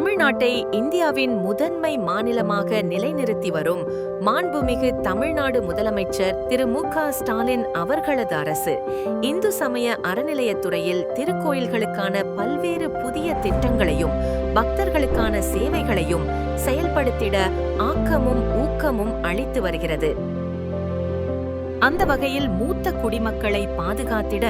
தமிழ்நாட்டை இந்தியாவின் முதன்மை மாநிலமாக நிலைநிறுத்தி வரும் மாண்புமிகு தமிழ்நாடு முதலமைச்சர் திரு மு க ஸ்டாலின் அவர்களது அரசு இந்து சமய அறநிலையத்துறையில் திருக்கோயில்களுக்கான பல்வேறு புதிய திட்டங்களையும் பக்தர்களுக்கான சேவைகளையும் செயல்படுத்திட ஆக்கமும் ஊக்கமும் அளித்து வருகிறது. அந்த வகையில் மூத்த குடிமக்களை பாதுகாத்திட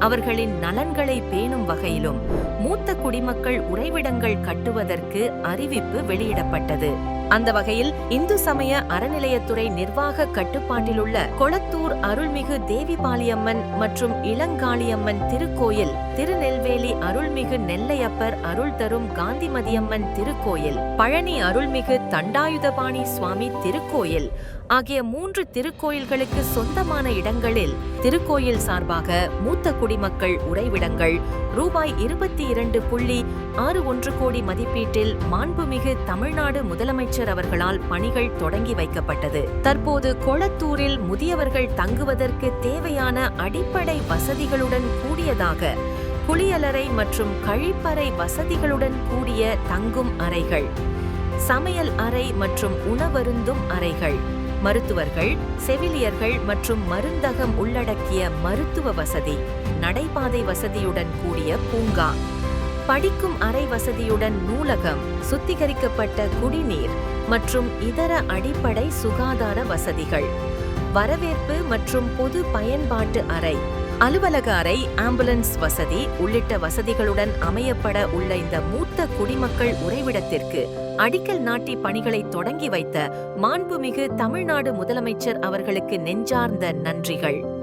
அவர்களின் நலன்களை பேணும் வகையிலும் மூத்த குடிமக்கள் உறைவிடங்கள் கட்டுவதற்கு அறிவிப்பு வெளியிடப்பட்டது. அந்த வகையில் இந்து சமய அறநிலையத்துறை நிர்வாக கட்டுப்பாட்டிலுள்ள கொளத்தூர் அருள்மிகு தேவிபாளியம்மன் மற்றும் இளங்காளியம்மன் திருக்கோயில் திருநெல்வேலி அருள்மிகு நெல்லையப்பர் அருள் தரும் காந்திமதியம்மன் திருக்கோயில் பழனி அருள்மிகு தண்டாயுதபாணி சுவாமி திருக்கோயில் ஆகிய மூன்று திருக்கோயில்களுக்கு சொந்தமான இடங்களில் திருக்கோயில் சார்பாக மூத்த குடிமக்கள் உறைவிடங்கள். ரூபாய் இருபத்தி இரண்டு புள்ளி ஆறு ஒன்று கோடி மதிப்பீட்டில் மாண்புமிகு தமிழ்நாடு முதலமைச்சர் அவர்களால் பணிகள் தொடங்கி வைக்கப்பட்டது. தற்போது கொளத்தூரில் முதியவர்கள் தங்குவதற்கு தேவையான அடிப்படை வசதிகளுடன் கூடியதாக குளியலறை மற்றும் கழிப்பறை வசதிகளுடன் கூடிய தங்கும் அறைகள் சமையல் அறை மற்றும் உணவருந்தும் அறைகள். மருத்துவர்கள் செவிலியர்கள் மற்றும் மருந்தகம் உள்ளடக்கிய மருத்துவ வசதி நடைபாதை வசதியுடன் கூடிய பூங்கா படிக்கும் அறை வசதியுடன் நூலகம் சுத்திகரிக்கப்பட்ட குடிநீர் மற்றும் இதர அடிப்படை சுகாதார வசதிகள் வரவேற்பு மற்றும் பொது பயன்பாட்டு அறை அலுவலக அறை ஆம்புலன்ஸ் வசதி உள்ளிட்ட வசதிகளுடன் அமையப்பட உள்ள இந்த மூத்த குடிமக்கள் உறைவிடத்திற்கு அடிக்கல் நாட்டி பணிகளை தொடங்கி வைத்த மாண்புமிகு தமிழ்நாடு முதலமைச்சர் அவர்களுக்கு நெஞ்சார்ந்த நன்றிகள்.